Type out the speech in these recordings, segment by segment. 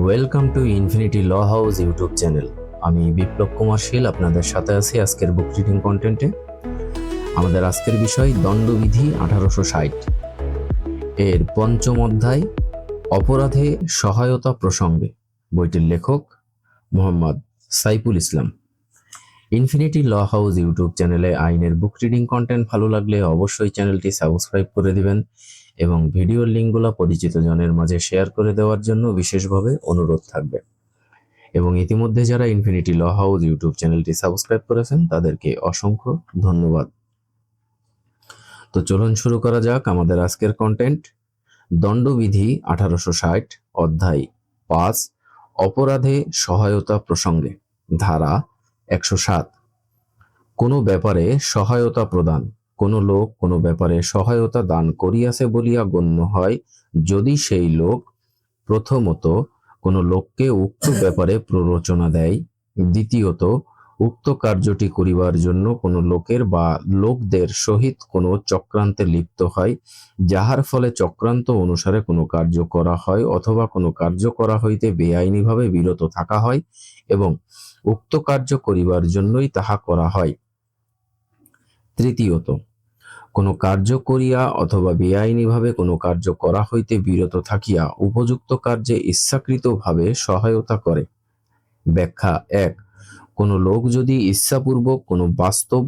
Welcome to infinity law house YouTube channel আমি বিপ্লব কুমার শীল, আপনাদের সাথে আছি আজকের বুক রিডিং কন্টেন্টে আমাদের আজকের বিষয় দণ্ডবিধি আঠারোশো ষাট। এর পঞ্চম অধ্যায়, অপরাধে সহায়তা প্রসঙ্গে। বইটির লেখক Mohammad Saiful Islam. Infinity Law House YouTube চ্যানেলে আইনের বুক রিডিং কন্টেন্ট ভালো লাগলে অবশ্যই চ্যানেলটি সাবস্ক্রাইব করে দিবেন। এবং ভিডিওর লিঙ্কগুলো পরিচিত জনের মাঝে শেয়ার করে দেওয়ার জন্য বিশেষভাবে অনুরোধ থাকবে। এবং ইতিমধ্যে যারা ইনফিনিটি ল হাউস ইউটিউব চ্যানেলটি সাবস্ক্রাইব করেছেন, তাদেরকে অসংখ্য ধন্যবাদ। তো চলুন শুরু করা যাক আমাদের আজকের কন্টেন্ট দণ্ডবিধি আঠারোশো ষাট, অধ্যায় পাঁচ, অপরাধে সহায়তা প্রসঙ্গে, ধারা একশো সাত। কোনো ব্যাপারে সহায়তা প্রদান। কোনো লোক কোনো ব্যাপারে সহায়তা দান করিয়াছে বলিয়া গণ্য হয়, যদি সেই লোক প্রথমত কোনো লোককে উক্ত ব্যাপারে প্ররোচনা দেয়, দ্বিতীয়ত উক্ত কার্যটি করিবার জন্য কোনো লোকের বা লোকদের সহিত কোনো চক্রান্তে লিপ্ত হয়, যাহার ফলে চক্রান্ত অনুসারে কোনো কার্য করা হয় অথবা কোনো কার্য করা হইতে বেআইনিভাবে বিরত থাকা হয় এবং উক্ত কার্য করিবার জন্যই তাহা করা হয়। তৃতীয়ত কোনো কার্য করিয়া অথবা বেআইনিভাবে কোনো কার্য করা হইতে বিরত থাকিয়া উপযুক্ত কার্যে ইচ্ছাকৃতভাবে সহায়তা করে। ব্যাখ্যা এক, কোনো লোক যদি ইচ্ছাপূর্বক কোনো বাস্তব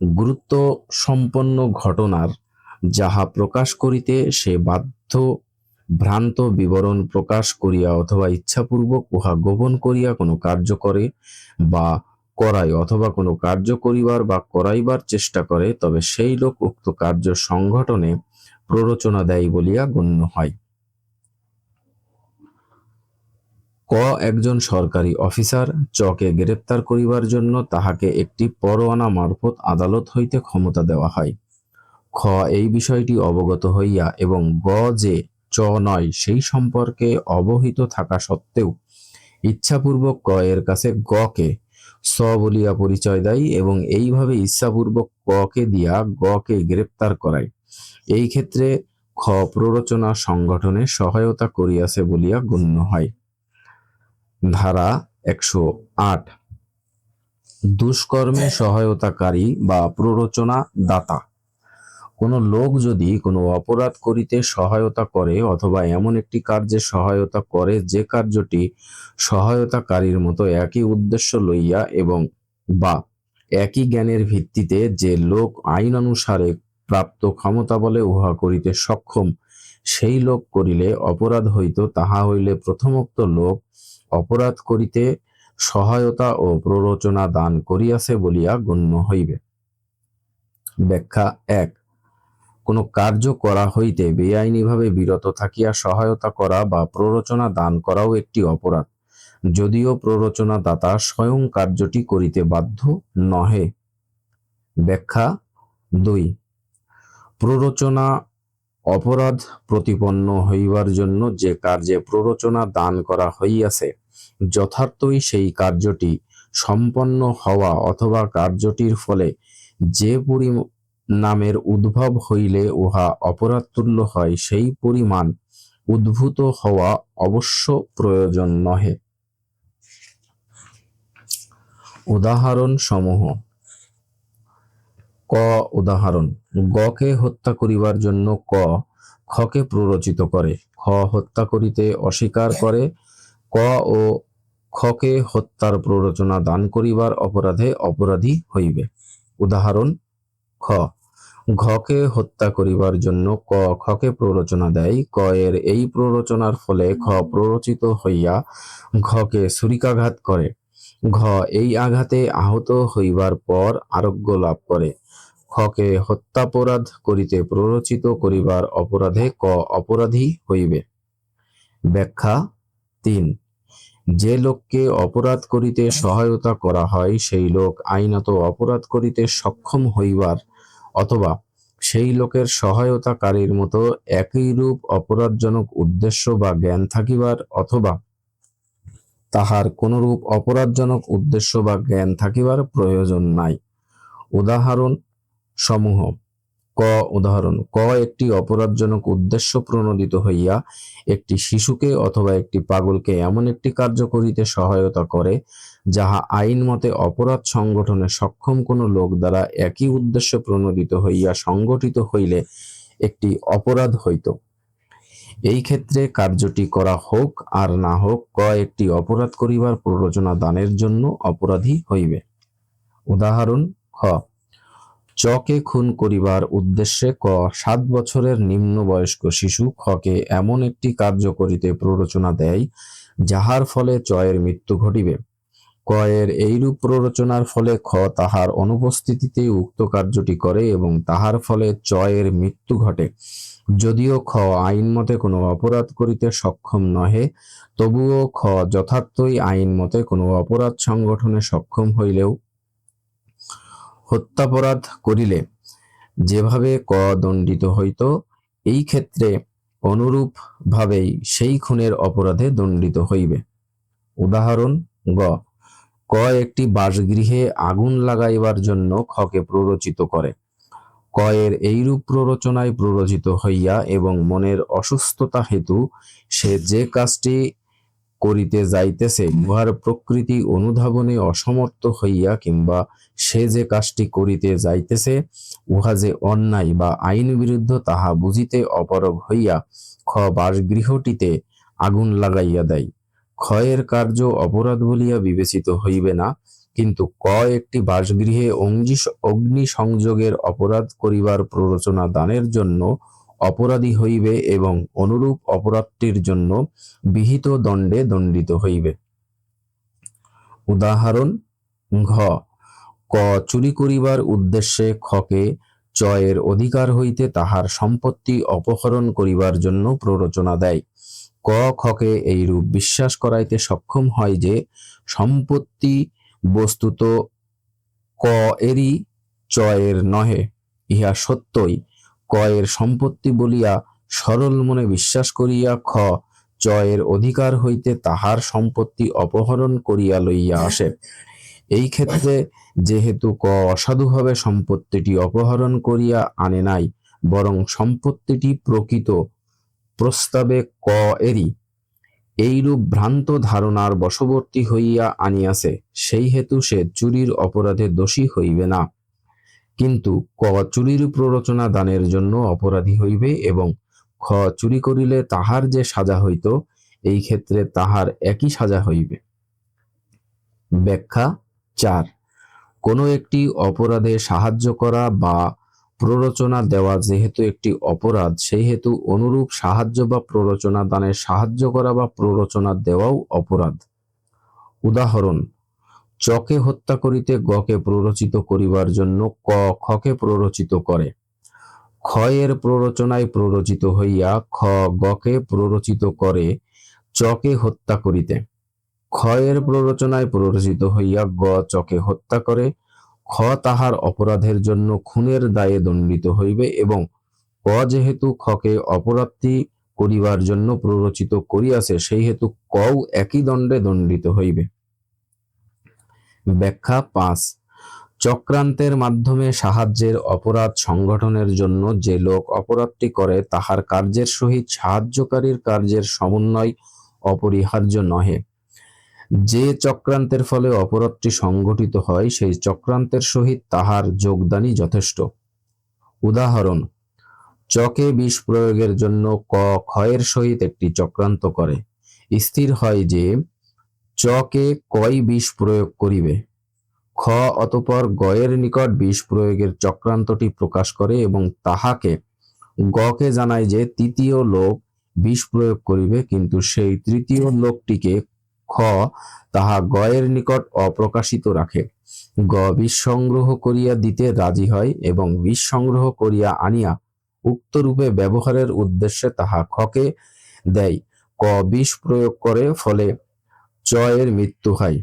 গুরুত্ব সম্পন্ন ঘটনার যাহা প্রকাশ করিতে সে বাধ্য ভ্রান্ত বিবরণ প্রকাশ করিয়া অথবা ইচ্ছাপূর্বক উহা গোপন করিয়া কোনো কার্য করে বা করায় অথবা কোনো কার্য করিবার বা করাইবার চেষ্টা করে, তবে সেই লোক উক্ত কার্য সংগঠনে প্ররোচনা দেয় বলিয়া গণ্য হয়। ক, একজন সরকারি অফিসার চকে গ্রেপ্তার করিবার জন্য তাহাকে একটি পরোয়ানা মারফত আদালত হইতে ক্ষমতা দেওয়া হয়। খ, এই বিষয়টি অবগত হইয়া এবং গ, যে চ নয় সেই সম্পর্কে অবহিত থাকা সত্ত্বেও ইচ্ছাপূর্বক ক এর কাছে গ কে স বলিয়া পরিচয় দেয় এবং এইভাবে ইচ্ছাপূর্বক ক কে দিয়া গ কে গ্রেপ্তার করায়। এই ক্ষেত্রে খ প্ররোচনা সংগঠনে সহায়তা করিয়াছে বলিয়া গণ্য হয়। ধারা একশো আট। দুষ্কর্মে সহায়তাকারী বা প্ররোচনা দাতা কোনো লোক যদি কোনো অপরাধ করিতে সহায়তা করে অথবা এমন একটি কার্যে সহায়তা করে, যে কার্যটি সহায়তাকারীর মতো একই উদ্দেশ্য লইয়া এবং বা একই জ্ঞানের ভিত্তিতে যে লোক আইন অনুসারে প্রাপ্ত ক্ষমতা বলে উহা করিতে সক্ষম, সেই লোক করিলে অপরাধ হইত, তাহা হইলে প্রথমোক্ত লোক অপরাধ করিতে সহায়তা ও প্ররোচনা দান করিয়াছে বলিয়া গণ্য হইবে। ব্যাখ্যা এক কোনো কার্য করা হইতে বেআইনিভাবে বিরত থাকিয়া সহায়তা করা বা প্ররোচনা দান করাও একটি অপরাধ। যদিও প্ররোচনা দাতা স্বয়ং কার্যটি করিতে বাধ্য নহে। ব্যাখ্যা দুই। প্ররোচনা অপরাধ প্রতিপন্ন হইবার জন্য যে কার্যে প্ররোচনা দান করা হইয়াছে, যথার্থই সেই কার্যটি সম্পন্ন হওয়া অথবা কার্যটির ফলে যে পরি নামের উদ্ভব হইলে উহা অপরাধ তুল্য হয়, সেই পরিমাণ উদ্ভূত হওয়া অবশ্য প্রয়োজন নহে। উদাহরণ সমূহ ক উদাহরণ গকে হত্যা করিবার জন্য ক খকে প্ররোচিত করে, খ হত্যা করিতে অস্বীকার করে, ক ও খকে হত্যার প্ররোচনা দান করিবার অপরাধে অপরাধী হইবে। উদাহরণ, খ ঘকে হত্যা করিবার জন্য ক খকে প্ররোচনা দেয় ক এর এই প্ররোচনার ফলে খ প্ররোচিত হইয়া ঘকে ছুরিকাঘাত করে। ঘ এই আঘাতে আহত হইবার পর আরোগ্য লাভ করে। খকে হত্যাপরাধ করিতে প্ররোচিত করিবার অপরাধে ক অপরাধী হইবে। ব্যাখ্যা তিন। যে লোককে অপরাধ করিতে সহায়তা করা হয় সেই লোক আইনত অপরাধ করিতে সক্ষম হইবার অথবা সেই লোকের সহায়তাকারীর মতো একই রূপ অপরাধজনক উদ্দেশ্য বা জ্ঞান থাকিবার অথবা তাহার কোনরূপ অপরাধজনক উদ্দেশ্য বা জ্ঞান থাকিবার প্রয়োজন নাই। উদাহরণ সমূহ। ক উদাহরণ। ক একটি অপরাধজনক উদ্দেশ্য প্রণোদিত হইয়া একটি শিশুকে অথবা একটি পাগলকে এমন একটি কার্য করিতে সহায়তা করে যাহা আইন মতে অপরাধ সংগঠনে সক্ষম কোনো লোক দ্বারা একই উদ্দেশ্য প্রণোদিত হইয়া সংগঠিত হইলে একটি অপরাধ হইত। এই ক্ষেত্রে কার্যটি করা হোক আর না হোক, ক, একটি অপরাধ করিবার প্ররোচনা দানের জন্য অপরাধী হইবে। উদাহরণ, খ, চকে খুন করিবার উদ্দেশ্যে ক, সাত বছরের নিম্ন বয়স্ক শিশু খকে এমন একটি কার্য করিতে প্ররোচনা দেয়, যাহার ফলে চয়ের মৃত্যু ঘটিবে। কয়ের এইরূপ প্ররোচনার ফলে খ তাহার অনুপস্থিতিতে উক্ত কার্যটি করে এবং তাহার ফলে চয়ের মৃত্যু ঘটে। যদিও খ আইন মতে কোনো অপরাধ করিতে সক্ষম নহে, তবুও খ যথার্থই আইন মতে কোনো অপরাধ সংগঠনে সক্ষম হইলেও হত্যাপরাধ করিলে যেভাবে ক দণ্ডিত হইত, এই ক্ষেত্রে অনুরূপ ভাবেই সেই খুনের অপরাধে দণ্ডিত হইবে। উদাহরণ গ ক একটি বাসগৃহে আগুন লাগাইবার জন্য খকে প্ররোচিত করে। কয়ের এইরূপ প্ররোচনায় প্ররোচিত হইয়া এবং মনের অসুস্থতা হেতু সে যে কাজটি করিতে যাইতেছে, উহার প্রকৃতি অনুধাবনে অসমর্থ হইয়া কিংবা সে যে কাজটি করিতে যাইতেছে, উহা যে অন্যায় বা আইন বিরুদ্ধ তাহা বুঝিতে অপারগ হইয়া খ বাসগৃহটিতে আগুন লাগাইয়া দেয়। ক্ষয়ের কার্য অপরাধ বলিয়া বিবেচিত হইবে না, কিন্তু ক একটি বাসগৃহে অঙ্গি অগ্নি সংযোগের অপরাধ করিবার প্ররোচনা দানের জন্য অপরাধী হইবে এবং অনুরূপ অপরাধটির জন্য বিহিত দণ্ডে দণ্ডিত হইবে। উদাহরণ, ঘ, ক চুরি করিবার উদ্দেশ্যে খকে চয়ের অধিকার হইতে তাহার সম্পত্তি অপহরণ করিবার জন্য প্ররোচনা দেয়। ক খকে এইরূপ বিশ্বাস করাইতে সক্ষম হয় যে, সম্পত্তি বস্তুত ক এরই চয়ের নহে, ইহা সত্যই। কয়ের সম্পত্তি বলিয়া সরল মনে বিশ্বাস করিয়া খ চয়ের অধিকার হইতে তাহার সম্পত্তি অপহরণ করিয়া লইয়া আসে। এই ক্ষেত্রে যেহেতু ক অসাধুভাবে সম্পত্তিটি অপহরণ করিয়া আনে নাই, বরং সম্পত্তিটি প্রকৃত প্রস্তাবে ক এরই, এইরূপ ভ্রান্ত ধারণার বশবর্তী হইয়া আনিয়াছে, সেই হেতু সে চুরির অপরাধে দোষী হইবে না। কিন্তু ক চুরির প্ররোচনা দানের জন্য অপরাধী হইবে এবং খ চুরি করিলে তাহার যে সাজা হইত, এই ক্ষেত্রে তাহার একই সাজা হইবে। ব্যাখ্যা চার, কোনো একটি অপরাধে সাহায্য করা বা প্ররোচনা দেওয়া যেহেতু একটি অপরাধ, সেই হেতু অনুরূপ সাহায্য বা প্ররোচনা দানে সাহায্য করা বা প্ররোচনা দেওয়াও অপরাধ। উদাহরণ, চকে হত্যা করিতে গকে প্ররোচিত করিবার জন্য ক খকে প্ররোচিত করে। ক্ষয়ের প্ররোচনায় প্ররোচিত হইয়া খ গকে প্ররোচিত করে চকে হত্যা করিতে। ক্ষয়ের প্ররোচনায় প্ররোচিত হইয়া গ চকে হত্যা করে খ তাহার অপরাধের জন্য খুনের দায়ে দণ্ডিত হইবে এবং ক যেহেতু খকে অপরাধটি করিবার জন্য প্ররোচিত করিয়াছে সেই হেতু কও একই দণ্ডে দণ্ডিত হইবে। ব্যাখ্যা পাঁচ। চক্রান্তের মাধ্যমে সাহায্যের অপরাধ সংগঠনের জন্য যে লোক অপরাধটি করে, তাহার কার্যের সহিত সাহায্যকারীর কার্যের সমন্বয় অপরিহার্য নহে। যে চক্রান্তের ফলে অপরাধটি সংগঠিত হয়, সেই চক্রান্তের সহিত তাহার যোগদানই যথেষ্ট। উদাহরণ, চকে বিষ প্রয়োগের জন্য ক ক্ষয়ের সহিত একটি চক্রান্ত করে। স্থির হয় যে, চকে কয় বিষ প্রয়োগ করিবে? খ অতপর গয়ের নিকট বিষ প্রয়োগের চক্রান্তটি প্রকাশ করে এবং তাহাকে গকে জানায় যে, তৃতীয় লোক বিষ প্রয়োগ করিবে, কিন্তু সেই তৃতীয় লোকটিকে খ তাহা গয়ের নিকট অপ্রকাশিত রাখে। গ বিষ সংগ্রহ করিয়া দিতে রাজি হয় এবং বিষ সংগ্রহ করিয়া আনিয়া উক্ত রূপে ব্যবহারের উদ্দেশ্যে তাহা খকে দেয়। ক বিষ প্রয়োগ করে ফলে চয়ের মৃত্যু হয়।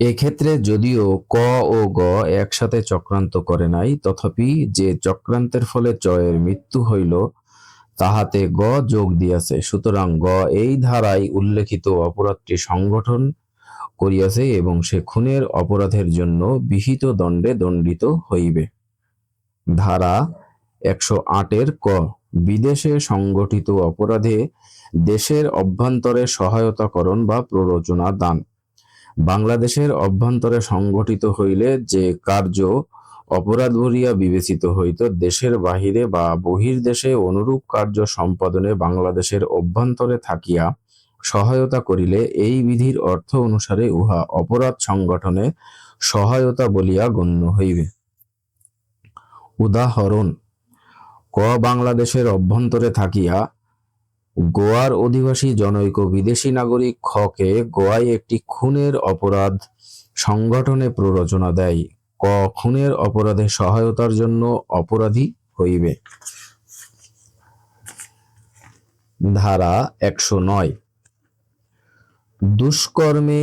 এক্ষেত্রে যদিও ক ও গ একসাথে চক্রান্ত করে নাই, তথাপি যে চক্রান্তের ফলে চয়ের মৃত্যু হইল তাহাতে গ যোগ দিয়াছে। সুতরাং গ এই ধারায় উল্লেখিত অপরাধটি সংগঠন করিয়াছে এবং সে খুনের অপরাধের জন্য বিহিত দণ্ডে দণ্ডিত হইবে। ধারা একশো আটের ক, বিদেশে সংগঠিত অপরাধে দেশের অভ্যন্তরে সহায়তাকরণ বা প্ররোচনা দান। বাংলাদেশের অভ্যন্তরে সংগঠিত হইলে যে কার্য অপরাধ বলিয়া বিবেচিত হইত দেশের বাহিরে বা বহির্দেশে অনুরূপ কার্য সম্পাদনে বাংলাদেশের অভ্যন্তরে থাকিয়া সহায়তা করিলে এই বিধির অর্থ অনুসারে উহা অপরাধ সংগঠনে সহায়তা বলিয়া গণ্য হইবে। উদাহরণ, ক বাংলাদেশের অভ্যন্তরে থাকিয়া গোয়ার অধিবাসী জনৈক বিদেশি নাগরিক খকে গোয়ায় একটি খুনের অপরাধ সংগঠনে প্ররোচনা দেয়। ক খুনের অপরাধে সহায়তার জন্য অপরাধী হইবে। ধারা একশো নয়। দুষ্কর্মে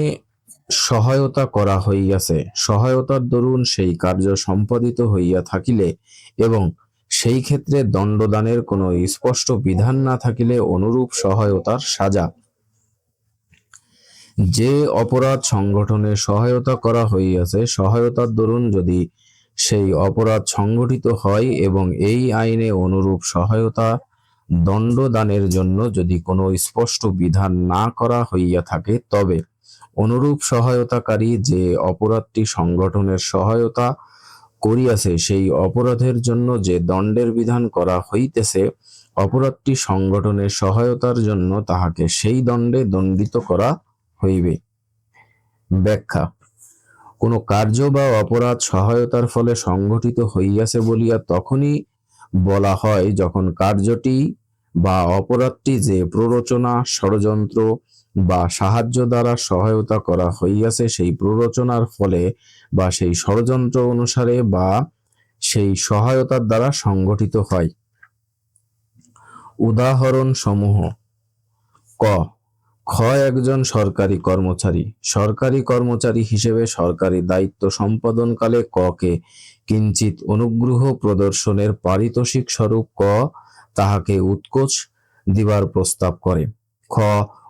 সহায়তা করা হইয়াছে। সহায়তার দরুন সেই কার্য সম্পাদিত হইয়া থাকিলে এবং সেই ক্ষেত্রে দণ্ডদানের কোনো স্পষ্ট বিধান না থাকিলে অনুরূপ সহায়তার সাজা যে অপরাধ সংগঠনে সহায়তা করা হইয়াছে, সহায়তার দরুন যদি সেই অপরাধ সংগঠিত হয় এবং এই আইনে অনুরূপ সহায়তা দণ্ডদানের জন্য যদি কোনো স্পষ্ট বিধান না করা হইয়া থাকে, তবে অনুরূপ সহায়তাকারী যে অপরাধটি সংগঠনের সহায়তা করিয়াছে, সেই অপরাধের জন্য যে দণ্ডের বিধান করা হইতেছে, অপরাধটি সংগঠনের সহায়তার জন্য তাহাকে সেই দণ্ডে দণ্ডিত করা হইবে। ব্যাখ্যা, কোনো কার্য বা অপরাধ সহায়তার ফলে সংগঠিত হইয়াছে বলিয়া তখনই বলা হয় যখন কার্যটি বা অপরাধটি যে প্ররোচনা, ষড়যন্ত্র বা সাহায্য দ্বারা সহায়তা করা হইয়াছে সেই প্ররোচনার ফলে বা সেই ষড়যন্ত্র অনুসারে বা সেই সহায়তার দ্বারা সংগঠিত হয়। উদাহরণ সমূহ ক খ একজন সরকারি কর্মচারী। সরকারি কর্মচারী হিসেবে সরকারি দায়িত্ব সম্পাদনকালে ককে কিঞ্চিত অনুগ্রহ প্রদর্শনের পারিতোষিক স্বরূপ ক তাহাকে উৎকোচ দিবার প্রস্তাব করে। খ,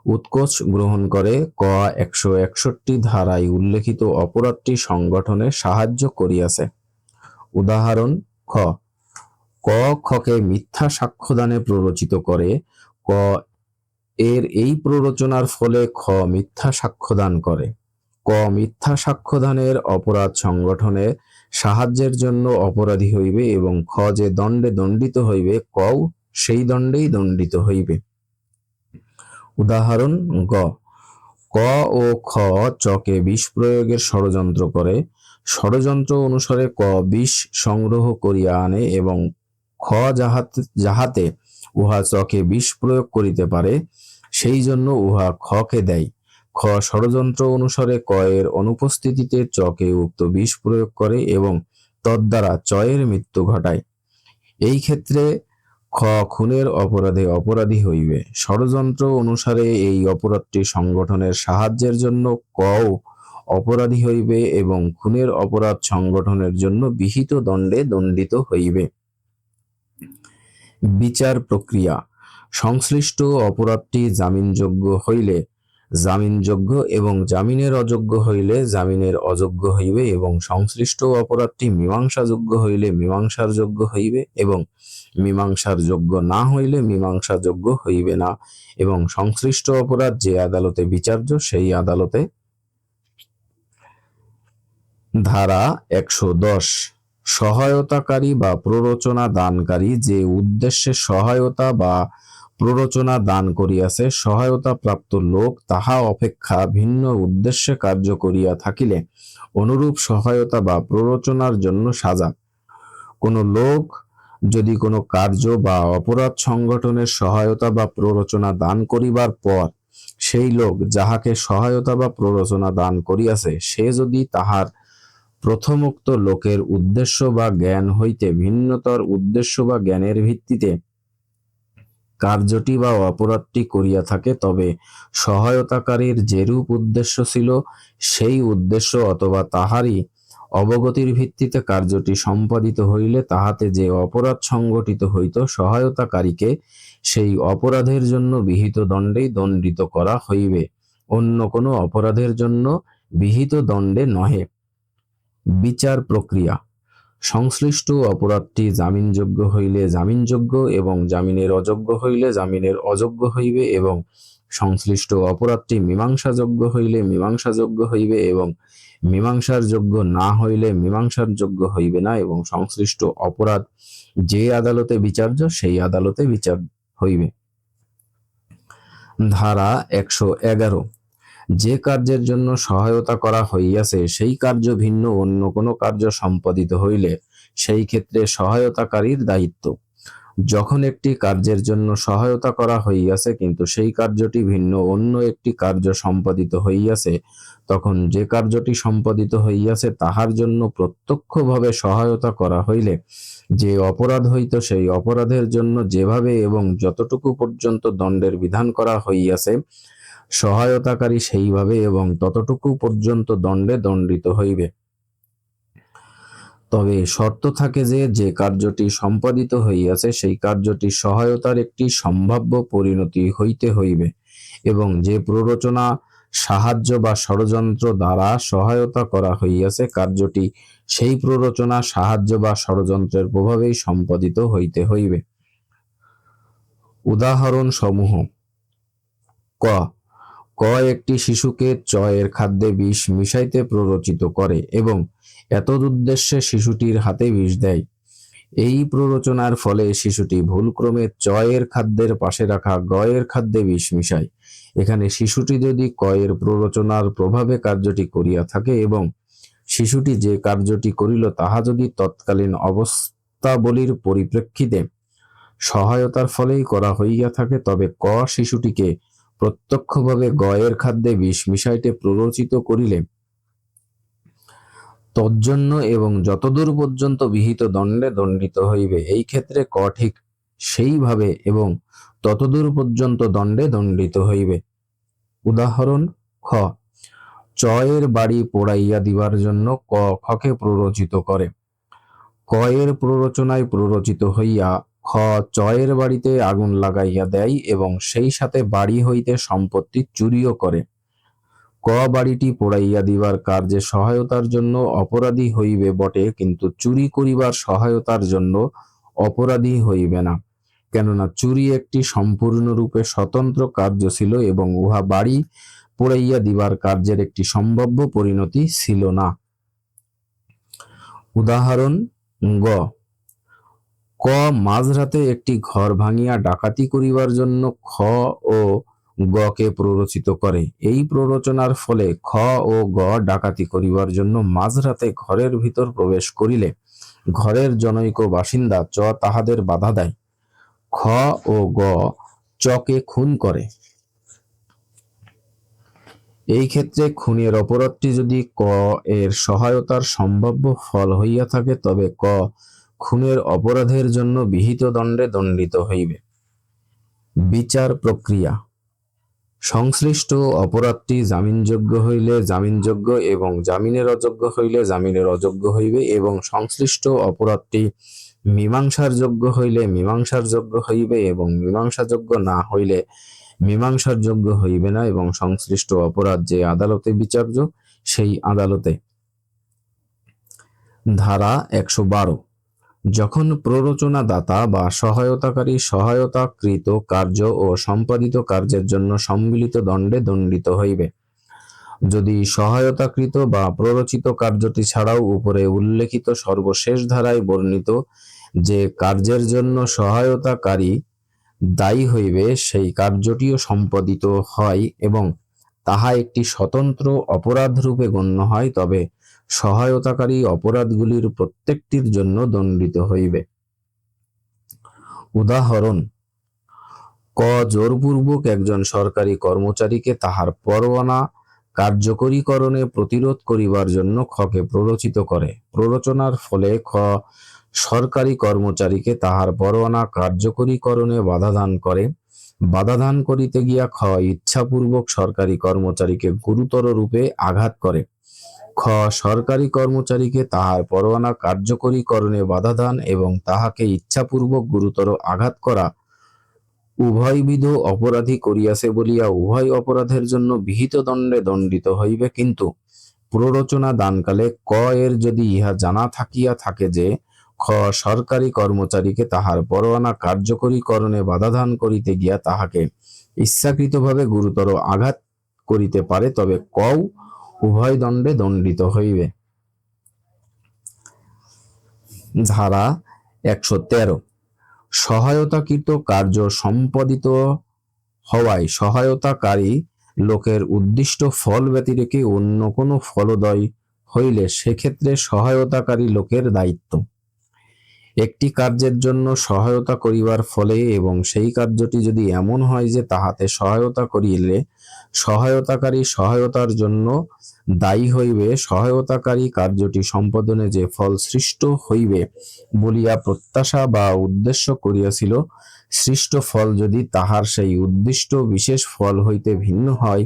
উৎকোচ গ্রহণ করে। ক, একশো একষট্টি ধারায় উল্লেখিত অপরাধটি সংগঠনে সাহায্য করিয়াছে। উদাহরণ, খ, ক খকে মিথ্যা সাক্ষ্যদানে প্ররোচিত করে। ক এর এই প্ররোচনার ফলে খ মিথ্যা সাক্ষ্যদান করে। ক মিথ্যা সাক্ষ্যদানের অপরাধ সংগঠনে সাহায্যের জন্য অপরাধী হইবে এবং খ যে দণ্ডে দণ্ডিত হইবে কও সেই দণ্ডেই দণ্ডিত হইবে। উদাহরণ, গ। ক ও খ চকে বিষ প্রয়োগের ষড়যন্ত্র করে। ষড়যন্ত্র অনুসারে ক বিষ সংগ্রহ করিয়া আনে এবং খ যাহাতে যাহাতে উহা চকে বিষ প্রয়োগ করিতে পারে সেই জন্য উহা খকে দেয়। খ ষড়যন্ত্র অনুসারে ক এর অনুপস্থিতিতে চকে উক্ত বিষ প্রয়োগ করে এবং তদ্বারা চয়ের মৃত্যু ঘটায়। এই ক্ষেত্রে খ খুনের অপরাধে অপরাধী হইবে। ষড়যন্ত্র অনুসারে এই অপরাধটি সংগঠনের সাহায্যের জন্য কও অপরাধী হইবে এবং খুনের অপরাধ সংগঠনের জন্য বিহিত দণ্ডে দণ্ডিত হইবে। বিচার প্রক্রিয়া সংশ্লিষ্ট অপরাধটি জামিনযোগ্য হইলে জামিনযোগ্য এবং জামিনের অযোগ্য হইলে জামিনের অযোগ্য হইবে এবং সংশ্লিষ্ট অপরাধটি মীমাংসাযোগ্য হইলে মীমাংসার যোগ্য হইবে এবং মীমাংসার যোগ্য না হইলে মীমাংসা যোগ্য হইবে না এবং সংশ্লিষ্ট অপরাধ যে আদালতে বিচার্য সেই আদালতে ধারা একশো দশ, সহায়তাকারী বা প্ররোচনা দানকারী যে উদ্দেশ্যে সহায়তা বা প্ররোচনা দান করিয়াছে সহায়তা প্রাপ্ত লোক তাহা অপেক্ষা ভিন্ন উদ্দেশ্যে কার্য করিয়া থাকিলে অনুরূপ সহায়তা বা প্ররোচনার জন্য সাজা। কোন লোক যদি কোনো কার্য বা অপরাধ সংগঠনের সহায়তা বা প্ররোচনা দান করিবার পর সেই লোক যাহাকে সহায়তা বা প্ররোচনা দান করিয়াছে, সে যদি তাহার প্রথমোক্ত লোকের উদ্দেশ্য বা জ্ঞান হইতে ভিন্নতর উদ্দেশ্য বা জ্ঞানের ভিত্তিতে কার্যটি বা অপরাধটি করিয়া থাকে, তবে সহায়তাকারীর যেরূপ উদ্দেশ্য ছিল, সেই উদ্দেশ্য অথবা তাহারই অবগতির ভিত্তিতে কার্যটি সম্পাদিত হইলে তাহাতে যে অপরাধ সংগঠিত হইত, সহায়তাকারীকে সেই অপরাধের জন্য বিহিত দণ্ডেই দণ্ডিত করা হইবে, অন্য কোনো অপরাধের জন্য বিহিত দণ্ডে নহে। বিচার প্রক্রিয়া সংশ্লিষ্ট অপরাধটি জামিনযোগ্য হইলে জামিনযোগ্য এবং জামিনের অযোগ্য হইলে জামিনের অযোগ্য হইবে এবং সংশ্লিষ্ট অপরাধটি মীমাংসাযোগ্য হইলে মীমাংসাযোগ্য হইবে এবং মীমাংসার যোগ্য না হইলে মীমাংসার যোগ্য হইবে না এবং সংশ্লিষ্ট অপরাধ যে আদালতে বিচার্য সেই আদালতে বিচার হইবে। ধারা একশো এগারো। যে কার্যের জন্য সহায়তা করা হইয়াছে, সেই কার্য ভিন্ন, অন্য কোনো কার্য সম্পাদিত হইলে সেই ক্ষেত্রে সহায়তাকারীর দায়িত্ব। যখন একটি কার্যের জন্য সহায়তা করা হইয়াছে, কিন্তু সেই কার্যটি ভিন্ন, অন্য একটি কার্য সম্পাদিত হইয়াছে, তখন যে কার্যটি সম্পাদিত হইয়াছে, তাহার জন্য প্রত্যক্ষভাবে সহায়তা করা হইলে যে অপরাধ হইত, সেই অপরাধের জন্য যেভাবে এবং যতটুকু পর্যন্ত দণ্ডের বিধান করা হইয়াছে সহায়তাকারী সেইভাবে এবং ততটুকু পর্যন্ত দণ্ডে দণ্ডিত হইবে। তবে শর্ত থাকে যে যে কার্যটি সম্পাদিত হইয়াছে, সেই কার্যটি সহায়তার একটি সম্ভাব্য পরিণতি হইতে হইবে এবং যে প্ররোচনা, সাহায্য বা ষড়যন্ত্র দ্বারা সহায়তা করা হইয়াছে, কার্যটি সেই প্ররোচনা, সাহায্য বা ষড়যন্ত্রের প্রভাবেই সম্পাদিত হইতে হইবে। উদাহরণ সমূহ ক ক একটি শিশুকে চয়ের খাদ্যে বিষ মিশাইতে প্ররোচিত করে এবং এতদুদ্দেশ্যে শিশুটির হাতে বিষ দেয়। এই প্ররোচনার ফলে শিশুটি ভুলক্রমে চয়ের খাদ্যের পাশে রাখা গয়ের খাদ্যে বিষ মিশায়। এখানে শিশুটি যদি কয়ের প্ররোচনার প্রভাবে কার্যটি করিয়া থাকে এবং শিশুটি যে কার্যটি করিল তাহা যদি তৎকালীন অবস্থাবলীর পরিপ্রেক্ষিতে সহায়তার ফলেই করা হইয়া থাকে, তবে ক শিশুটিকে প্রত্যক্ষভাবে গয়ের খাদ্যে বিষ মিশাইতে প্ররোচিত করিলে তজ্জন্য এবং যতদূর পর্যন্ত বিহিত দণ্ডে দণ্ডিত হইবে, এই ক্ষেত্রে ক ঠিক সেইভাবে এবং ততদূর পর্যন্ত দণ্ডে দণ্ডিত হইবে। উদাহরণ, খ, চয়ের বাড়ি পোড়াইয়া দিবার জন্য ক খকে প্ররোচিত করে। ক এর প্ররোচনায় প্ররোচিত হইয়া খ চয়ের বাড়িতে আগুন লাগাইয়া দেয় এবং সেই সাথে বাড়ি হইতে সম্পত্তি চুরিও করে। ক, বাড়িটি পোড়াইয়া দিবার কার্যে সহায়তার জন্য অপরাধী হইবে বটে, কিন্তু চুরি করিবার সহায়তার জন্য অপরাধী হইবে না। কেননা চুরি একটি সম্পূর্ণরূপে স্বতন্ত্র কার্য ছিল এবং উহা বাড়ি পোড়াইয়া দিবার কার্যের একটি সম্ভাব্য পরিণতি ছিল না। উদাহরণ, গ ক, মাঝরাতে একটি ঘর ভাঙিয়া ডাকাতি করিবার জন্য খ ও গকে প্ররোচিত করে। এই প্ররোচনার ফলে খ ও গ ডাকাতি করিবার জন্য মাঝরাতে ঘরের ভিতর প্রবেশ করিলে ঘরের জনৈক বাসিন্দা চ তাহাদের বাধা দেয়। খ ও গ চকে খুন করে। এই ক্ষেত্রে খুনের অপরাধটি যদি ক এর সহায়তার সম্ভাব্য ফল হইয়া থাকে, তবে ক খুনের অপরাধের জন্য বিহিত দণ্ডে দণ্ডিত হইবে। বিচার প্রক্রিয়া। সংশ্লিষ্ট অপরাধটি জামিনযোগ্য হইলে জামিনযোগ্য এবং জামিনের অযোগ্য হইলে জামিনের অযোগ্য হইবে এবং সংশ্লিষ্ট অপরাধটি মীমাংসার যোগ্য হইলে মীমাংসার যোগ্য হইবে এবং মীমাংসাযোগ্য না হইলে মীমাংসার যোগ্য হইবে না এবং সংশ্লিষ্ট অপরাধ যে আদালতে বিচার্য, সেই আদালতে। ধারা একশো বারো। যখন প্ররোচনা দাতা বা সহায়তাকারী সহায়তাকৃত কার্য ও সম্পাদিত কার্যের জন্য সম্মিলিত দণ্ডে দণ্ডিত হইবে। যদি সহায়তাকৃত বা প্ররোচিত কার্যটি ছাড়াও উপরে উল্লেখিত সর্বশেষ ধারায় বর্ণিত যে কার্যের জন্য সহায়তাকারী দায়ী হইবে, সেই কার্যটিও সম্পাদিত হয় এবং তাহা একটি স্বতন্ত্র অপরাধ রূপে গণ্য হয়, তবে সহায়তাকারী অপরাধগুলির প্রত্যেকটির জন্য দণ্ডিত হইবে। উদাহরণ, ক, জোরপূর্বক একজন সরকারি কর্মচারীকে তাহার পরোয়ানা কার্যকরীকরণে প্রতিরোধ করিবার জন্য খকে প্ররোচিত করে। প্ররোচনার ফলে খ, সরকারি কর্মচারীকে তাহার পরোয়ানা কার্যকরীকরণে বাধাদান করে। বাধাদান করিতে গিয়া খ ইচ্ছাপূর্বক সরকারি কর্মচারীকে গুরুতর রূপে আঘাত করে। খ, সরকারি কর্মচারীকে তাহার পরোয়ানা কার্যকরীকরণে বাধাদান এবং তাহাকে ইচ্ছাপূর্বক গুরুতর আঘাত করা উভয়বিধ অপরাধী করিয়াছে বলিয়া উভয় অপরাধের জন্য বিহিত দণ্ডে দণ্ডিত হইবে কিন্তু প্ররোচনা দানকালে ক এর যদি ইহা জানা থাকিয়া থাকে যে খ, সরকারি কর্মচারীকে তাহার পরোয়ানা কার্যকরীকরণে বাধাদান করিতে গিয়া তাহাকে ইচ্ছাকৃতভাবে গুরুতর আঘাত করিতে পারে, তবে কও উভয় দণ্ডে দণ্ডিত হইবে। ধারা একশো তেরো। সহায়তাকৃত কার্য সম্পাদিত হওয়ায় সহায়তাকারী লোকের উদ্দিষ্ট ফল ব্যতিরেকে অন্য কোনো ফলদয় হইলে সেক্ষেত্রে সহায়তাকারী লোকের দায়িত্ব। একটি কার্যের জন্য সহায়তা করিবার ফলে এবং সেই কার্যটি যদি এমন হয় যে তাহাতে সহায়তা করিলে সহায়তাকারী সহায়তার জন্য দায়ী হইবে। সহায়তাকারী কার্যটি সম্পাদনে যে ফল সৃষ্ট হইবে বলিয়া প্রত্যাশা বা উদ্দেশ্য করিয়াছিল, সৃষ্ট ফল যদি তাহার সেই উদ্দিষ্ট বিশেষ ফল হইতে ভিন্ন হয়,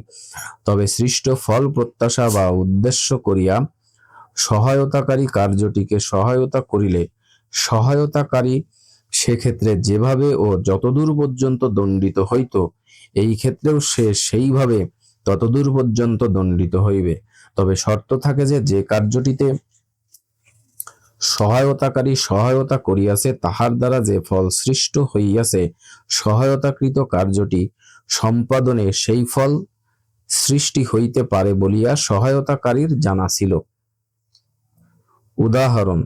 তবে সৃষ্ট ফল প্রত্যাশা বা উদ্দেশ্য করিয়া সহায়তাকারী কার্যটিকে সহায়তা করিলে সহায়তাকারী সেক্ষেত্রে যেভাবে ও যতদূর পর্যন্ত দণ্ডিত হইত, এই ক্ষেত্রেও সে সেইভাবে ততদূর পর্যন্ত দণ্ডিত হইবে। তবে শর্ত থাকে যে যে কার্যটিতে সহায়তাকারী সহায়তা করিয়াছে, তাহার দ্বারা যে ফল সৃষ্ট হইয়াছে, সহায়তাকৃত কার্যটি সম্পাদনে সেই ফল সৃষ্টি হইতে পারে বলিয়া সহায়তাকারীর জানা ছিল। উদাহরণ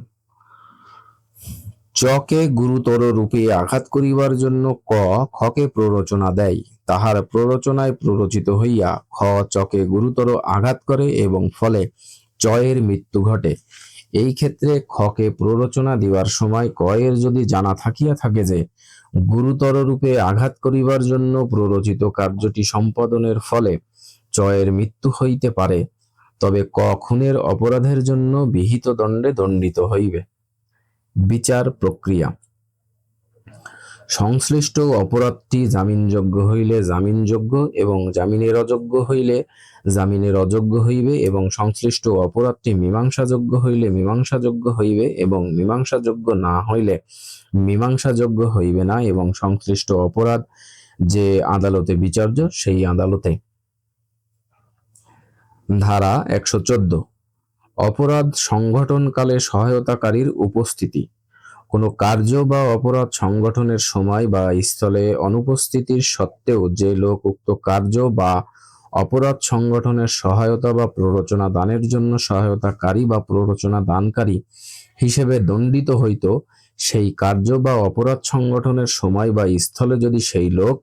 চকে গুরুতর রূপে আঘাত করিবার জন্য ক খকে প্ররোচনা দেয়। তাহার প্ররোচনায় প্ররোচিত হইয়া খ চকে গুরুতর আঘাত করে এবং ফলে চয়ের মৃত্যু ঘটে। এই ক্ষেত্রে খকে প্ররোচনা দিবার সময় কয়ের যদি জানা থাকিয়া থাকে যে, গুরুতর রূপে আঘাত করিবার জন্য প্ররোচিত কার্যটি সম্পাদনের ফলে চয়ের মৃত্যু হইতে পারে, তবে ক খুনের অপরাধের জন্য বিহিত দণ্ডে দণ্ডিত হইবে। বিচার প্রক্রিয়া। সংশ্লিষ্ট অপরাধটি জামিনযোগ্য হইলে জামিনযোগ্য এবং জামিনের অযোগ্য হইলে জামিনের অযোগ্য হইবে এবং সংশ্লিষ্ট অপরাধটি মীমাংসাযোগ্য হইলে মীমাংসাযোগ্য হইবে এবং মীমাংসাযোগ্য না হইলে মীমাংসাযোগ্য হইবে না এবং সংশ্লিষ্ট অপরাধ যে আদালতে বিচার্য সেই আদালতে। ধারা একশো চোদ্দ। অপরাধ সংগঠনকালে সহায়তাকারীর উপস্থিতি। কোনো কার্য বা অপরাধ সংগঠনের সময় বা স্থলে অনুপস্থিতির সত্ত্বেও যে লোক উক্ত কার্য বা অপরাধ সংগঠনের সহায়তা বা প্ররোচনা দানের জন্য সহায়তাকারী বা প্ররোচনা দানকারী হিসেবে দণ্ডিত হইত, সেই কার্য বা অপরাধ সংগঠনের সময় বা স্থলে যদি সেই লোক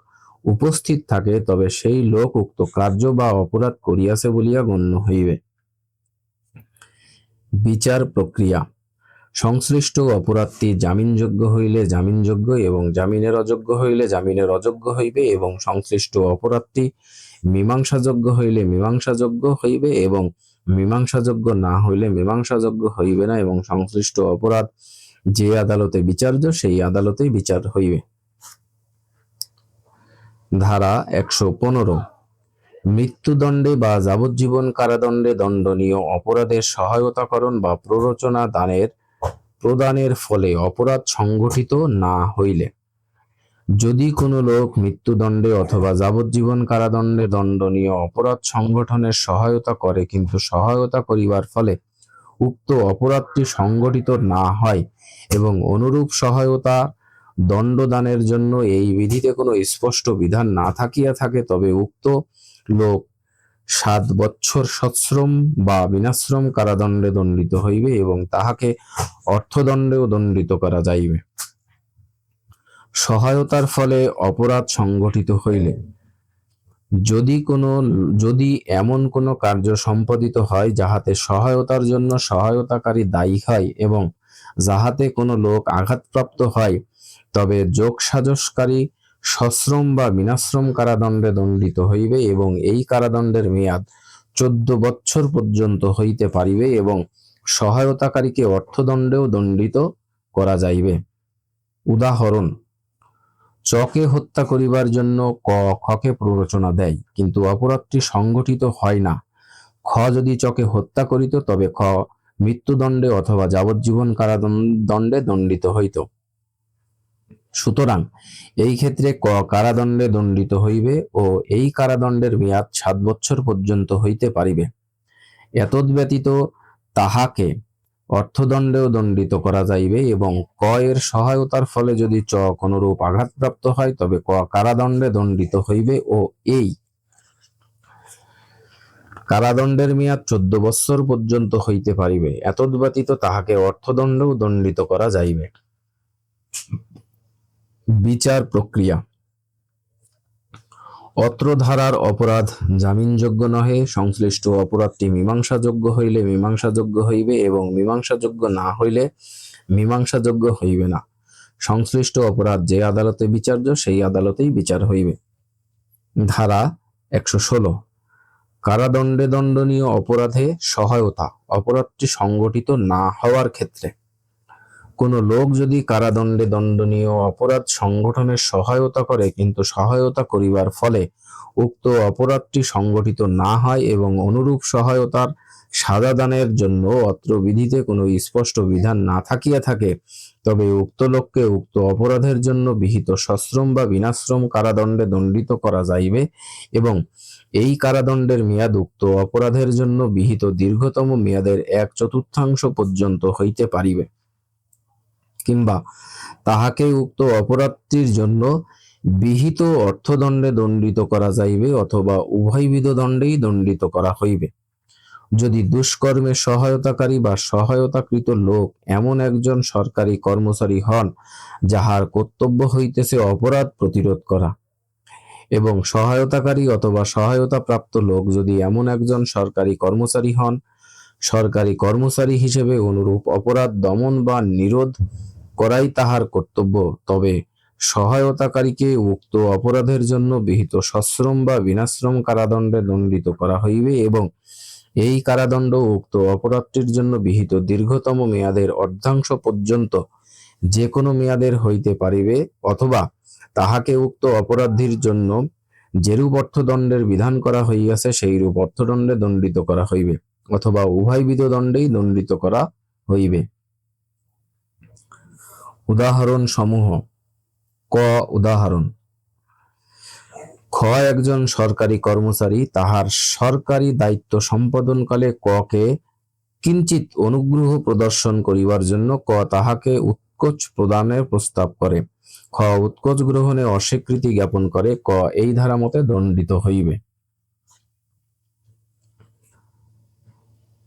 উপস্থিত থাকে, তবে সেই লোক উক্ত কার্য বা অপরাধ করিয়াছে বলিয়া গণ্য হইবে। বিচার প্রক্রিয়া। সংশ্লিষ্ট অপরাধটি জামিনযোগ্য হইলে জামিনযোগ্য এবং জামিনের অযোগ্য হইলে জামিনের অযোগ্য হইবে এবং সংশ্লিষ্ট অপরাধটি মীমাংসাযোগ্য হইলে মীমাংসাযোগ্য হইবে এবং মীমাংসাযোগ্য না হইলে মীমাংসাযোগ্য হইবে না এবং সংশ্লিষ্ট অপরাধ যে আদালতে বিচার্য, সেই আদালতেই বিচার হইবে। ধারা একশো পনেরো। মৃত্যুদণ্ডে বা যাবজ্জীবন কারাদণ্ডে দণ্ডনীয় অপরাধের সহায়তাকরণ বা প্ররোচনা দানের প্রদানের ফলে অপরাধ সংগঠিত না হইলে। যদি কোনো লোক মৃত্যুদণ্ডে অথবা যাবজ্জীবন কারাদণ্ডে দণ্ডনীয় অপরাধ সংগঠনের সহায়তা করে কিন্তু সহায়তা করিবার ফলে উক্ত অপরাধটি সংগঠিত না হয় এবং অনুরূপ সহায়তা দণ্ডদানের জন্য এই বিধিতে কোনো স্পষ্ট বিধান না থাকিয়া থাকে, তবে উক্ত লোক সাত বৎসর সশ্রম বা বিনাশ্রম কারাদণ্ডে দণ্ডিত হইবে এবং তাহাকে অর্থদণ্ডেও দণ্ডিত করা যাইবে। সহায়তার ফলে অপরাধ সংগঠিত হইলে যদি কোনো, যদি এমন কোনো কার্য সম্পাদিত হয় যাহাতে সহায়তার জন্য সহায়তাকারী দায়ী হয় এবং যাহাতে কোনো লোক আঘাতপ্রাপ্ত হয়, তবে যোগ সাজসকারী সশ্রম বা বিনাশ্রম কারাদণ্ডে দণ্ডিত হইবে এবং এই কারাদণ্ডের মেয়াদ চোদ্দ বৎসর পর্যন্ত হইতে পারিবে এবং সহায়তাকারীকে অর্থদণ্ডেও দণ্ডিত করা যাইবে। উদাহরণ, চকে হত্যা করিবার জন্য ক খকে প্ররোচনা দেয়, কিন্তু অপরাধটি সংগঠিত হয় না। খ যদি চকে হত্যা করিত, তবে খ মৃত্যুদণ্ডে অথবা যাবজ্জীবন কারাদণ্ডে দণ্ডিত হইত। সুতরাং এই ক্ষেত্রে ক কারাদণ্ডে দণ্ডিত হইবে ও এই কারাদণ্ডের মেয়াদ সাত বছর পর্যন্ত হইতে পারিবে। এতদ ব্যতীত তাহাকে অর্থদণ্ডেও দণ্ডিত করা যাইবে এবং ক এর সহায়তার ফলে যদি চ কোনরূপ আঘাতপ্রাপ্ত হয়, তবে ক কারাদণ্ডে দণ্ডিত হইবে ও এই কারাদণ্ডের মেয়াদ চোদ্দ বৎসর পর্যন্ত হইতে পারিবে। এতদ ব্যতীত তাহাকে অর্থদণ্ডেও দণ্ডিত করা যাইবে। বিচার প্রক্রিয়া। অত্র ধারার অপরাধ জামিনযোগ্য নহে, সংশ্লিষ্ট অপরাধটি মীমাংসাযোগ্য হইলে মীমাংসাযোগ্য হইবে এবং মীমাংসাযোগ্য না হইলে মীমাংসাযোগ্য হইবে না। সংশ্লিষ্ট অপরাধ যে আদালতে বিচার্য, সেই আদালতেই বিচার হইবে। ধারা একশো ষোলো। কারাদণ্ডে দণ্ডনীয় অপরাধে সহায়তা। অপরাধটি সংগঠিত না হওয়ার ক্ষেত্রে। কোনো লোক যদি কারাদণ্ডে দণ্ডনীয় অপরাধ সংগঠনের সহায়তা করে, কিন্তু সহায়তা করিবার ফলে উক্ত অপরাধটি সংগঠিত না হয় এবং অনুরূপ সহায়তার সাজা দানের জন্য অত্র বিধিতে কোনো স্পষ্ট বিধান না থাকিয়া থাকে, তবে উক্ত লোককে উক্ত অপরাধের জন্য বিহিত সশ্রম বা বিনাশ্রম কারাদণ্ডে দণ্ডিত করা যাইবে এবং এই কারাদণ্ডের মেয়াদ উক্ত অপরাধের জন্য বিহিত দীর্ঘতম মেয়াদের এক চতুর্থাংশ পর্যন্ত হইতে পারিবে। কিংবা তাহাকে উক্ত অপরাধটির জন্য বিহিত অর্থদণ্ডে দণ্ডিত করা যাইবে অথবা উভয়বিধ দণ্ডেই দণ্ডিত করা হইবে। যদি দুষ্কর্মে সহায়তাকারী বা সহায়তাকৃত লোক এমন একজন সরকারি কর্মচারী হন, যাহার কর্তব্য হইতেছে অপরাধ প্রতিরোধ করা এবং সহায়তাকারী অথবা সহায়তা প্রাপ্ত লোক যদি এমন একজন সরকারি কর্মচারী হন, সরকারি কর্মচারী হিসেবে অনুরূপ অপরাধ দমন বা নিরোধ করাই তাহার কর্তব্য, তবে সহায়তাকারীকে উক্ত অপরাধের জন্য বিহিত সশ্রম বা বিনাশ্রম কারাদণ্ডে দণ্ডিত করা হইবে এবং এই কারাদণ্ড উক্ত অপরাধটির জন্য বিহিত দীর্ঘতম মেয়াদের অর্ধাংশ পর্যন্ত যে কোনো মেয়াদের হইতে পারিবে অথবা তাহাকে উক্ত অপরাধীর জন্য যেরূপ অর্থদণ্ডের বিধান করা হইয়াছে সেইরূপ অর্থদণ্ডে দণ্ডিত করা হইবে, অথবা উভয়বিধ দণ্ডেই দণ্ডিত করা হইবে। উদাহরণ সমূহ ক, উদাহরণ। খ, একজন সরকারি কর্মচারী, তাহার সরকারি দায়িত্ব সম্পাদনকালে ক কে কিঞ্চিত অনুগ্রহ প্রদর্শন করিবার জন্য ক তাহাকে উৎকোচ প্রদানের প্রস্তাব করে। খ, উৎকোচ গ্রহণে অস্বীকৃতি জ্ঞাপন করে। ক, এই ধারা মতে দণ্ডিত হইবে।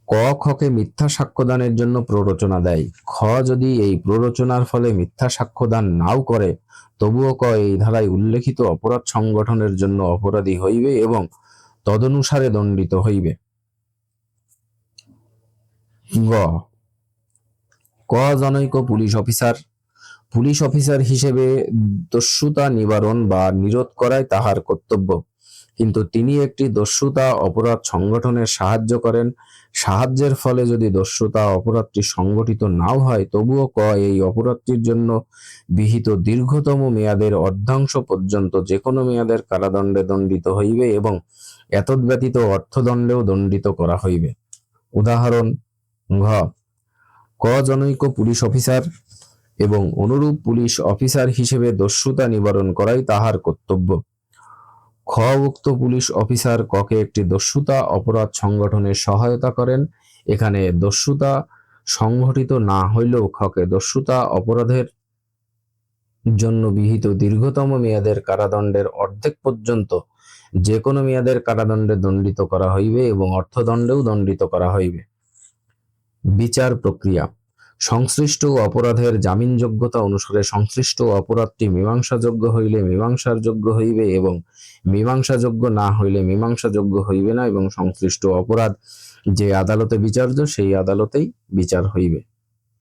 ক খকে মিথ্যা সাক্ষ্যদানের জন্য প্ররোচনা দেয়। খ যদি এই প্ররোচনার ফলে মিথ্যা সাক্ষ্যদান নাও করে, তবুও ক এই ধারায় উল্লেখিত অপরাধ সংগঠনের জন্য অপরাধী হইবে এবং তদনুসারে দণ্ডিত হইবে। গ ক জনৈক পুলিশ অফিসার। পুলিশ অফিসার হিসেবে দস্যুতা নিবারণ বা নিরোধ করাই তাহার কর্তব্য। কিন্তু তিনি একটি দস্যুতা অপরাধ সংগঠনের সাহায্য করেন। সাহায্যের ফলে যদি দস্যুতা অপরাধটি সংগঠিত নাও হয়, তবুও ক, এই অপরাধটির জন্য বিহিত দীর্ঘতম মেয়াদের অর্ধাংশ পর্যন্ত যে কোনো মেয়াদের কারাদণ্ডে দণ্ডিত হইবে এবং এতদ ব্যতীত অর্থদণ্ডেও দণ্ডিত করা হইবে। উদাহরণ, ঘ, ক, জনৈক পুলিশ অফিসার এবং অনুরূপ পুলিশ অফিসার হিসেবে দস্যুতা নিবারণ করাই তাহার কর্তব্য। উক্ত পুলিশ অফিসার ককে একটি দস্যুতা অপরাধ সংগঠনে সহায়তা করেন। এখানে দস্যুতা সংঘটিত না হইলেও খকে দস্যুতা অপরাধের জন্য বিহিত দীর্ঘতম মেয়াদের কারাদণ্ডের অর্ধেক পর্যন্ত যে কোনো মেয়াদের কারাদণ্ডে দণ্ডিত করা হইবে এবং অর্থদণ্ডেও দণ্ডিত করা হইবে। বিচার প্রক্রিয়া সংশ্লিষ্ট অপরাধের জামিনযোগ্যতা অনুসারে সংশ্লিষ্ট অপরাধটি মীমাংসাযোগ্য হইলে মীমাংসার যোগ্য হইবে এবং মীমাংসাযোগ্য না হইলে মীমাংসাযোগ্য হইবে না এবং সংশ্লিষ্ট অপরাধ যে আদালতে বিচার্য, সেই আদালতেই বিচার হইবে।